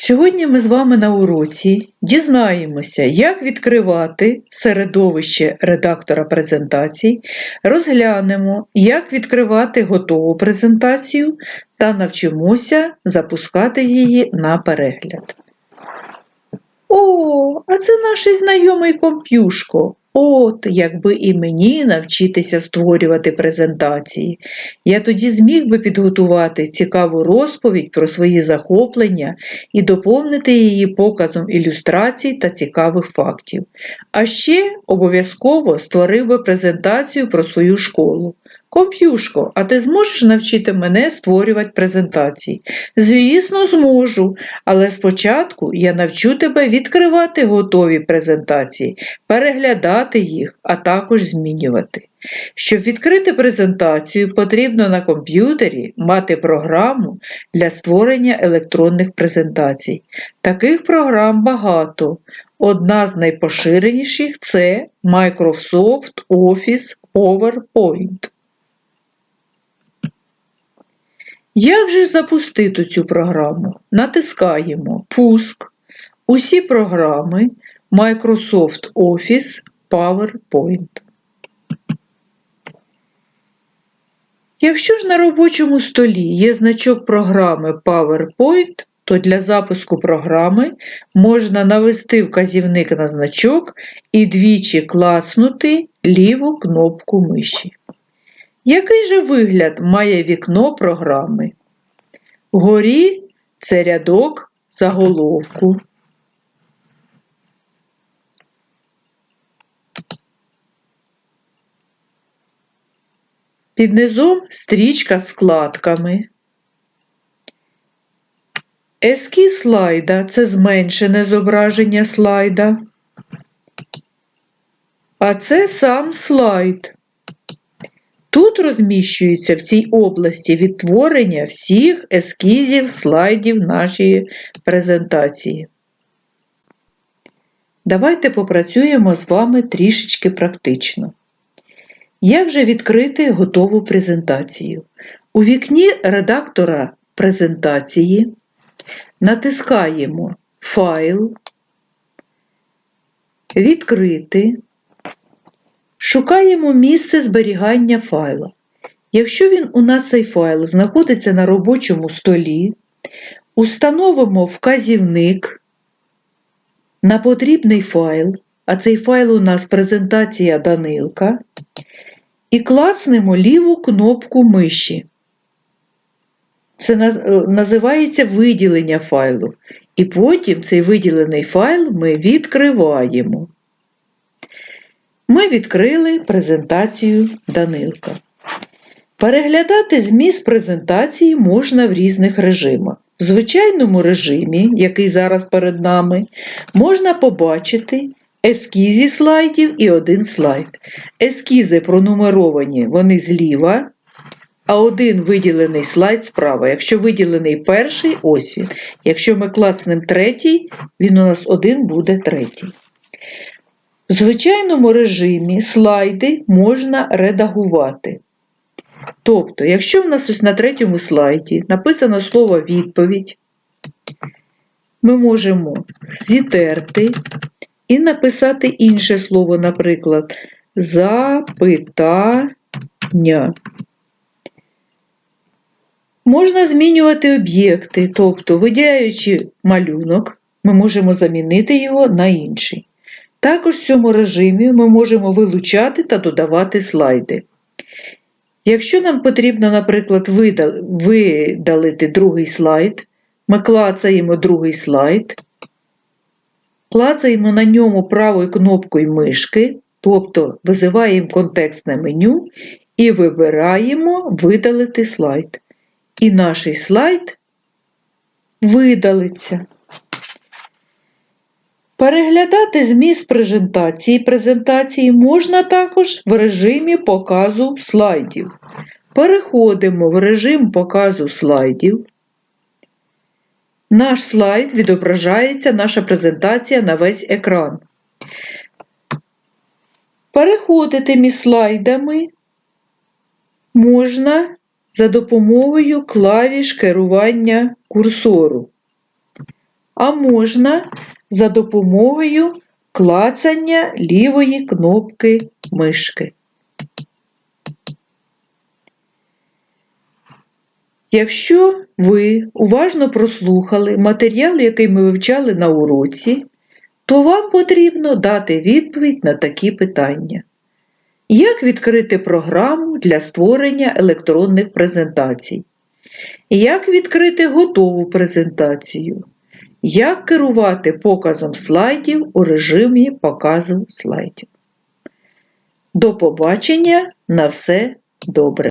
Сьогодні ми з вами на уроці дізнаємося, як відкривати середовище редактора презентацій, розглянемо, як відкривати готову презентацію та навчимося запускати її на перегляд. О, а це наш знайомий комп'юшко. От, якби і мені навчитися створювати презентації, я тоді зміг би підготувати цікаву розповідь про свої захоплення і доповнити її показом ілюстрацій та цікавих фактів. А ще обов'язково створив би презентацію про свою школу. Комп'юшко, а ти зможеш навчити мене створювати презентації? Звісно, зможу, але спочатку я навчу тебе відкривати готові презентації, переглядати їх, а також змінювати. Щоб відкрити презентацію, потрібно на комп'ютері мати програму для створення електронних презентацій. Таких програм багато. Одна з найпоширеніших це Microsoft Office PowerPoint. Як же запустити цю програму? Натискаємо Пуск. Усі програми Microsoft Office PowerPoint. Якщо ж на робочому столі є значок програми PowerPoint, то для запуску програми можна навести вказівник на значок і двічі клацнути ліву кнопку миші. Який же вигляд має вікно програми? Вгорі це рядок заголовку. Під низом стрічка з вкладками. Ескіз слайда це зменшене зображення слайда. А це сам слайд. Тут розміщується в цій області відтворення всіх ескізів слайдів нашої презентації. Давайте попрацюємо з вами трішечки практично. Як же відкрити готову презентацію? У вікні редактора презентації натискаємо Файл, Відкрити. Шукаємо місце зберігання файла. Якщо він у нас цей файл знаходиться на робочому столі, установимо вказівник на потрібний файл, а цей файл у нас презентація Данилка, і клацнемо ліву кнопку миші. Це називається виділення файлу. І потім цей виділений файл ми відкриваємо. Ми відкрили презентацію Данилка. Переглядати зміст презентації можна в різних режимах. В звичайному режимі, який зараз перед нами, можна побачити ескізі слайдів і один слайд. Ескізи пронумеровані вони зліва, а один виділений слайд справа. Якщо виділений перший, ось він. Якщо ми клацнемо третій, він у нас один буде третій. В звичайному режимі слайди можна редагувати. Тобто, якщо в нас ось на третьому слайді написано слово відповідь, ми можемо зітерти і написати інше слово, наприклад, запитання. Можна змінювати об'єкти, тобто, виділяючи малюнок, ми можемо замінити його на інший. Також в цьому режимі ми можемо вилучати та додавати слайди. Якщо нам потрібно, наприклад, видалити другий слайд, ми клацаємо другий слайд, клацаємо на ньому правою кнопкою мишки, тобто визиваємо контекстне меню і вибираємо видалити слайд. І наш слайд видалиться. Переглядати зміст презентації презентації можна також в режимі показу слайдів. Переходимо в режим показу слайдів. Наш слайд відображається наша презентація на весь екран. Переходити між слайдами можна за допомогою клавіш керування курсору. а можна за допомогою клацання лівої кнопки мишки. Якщо ви уважно прослухали матеріал, який ми вивчали на уроці, то вам потрібно дати відповідь на такі питання. Як відкрити програму для створення електронних презентацій? Як відкрити готову презентацію? Як керувати показом слайдів у режимі показу слайдів? До побачення на все добре!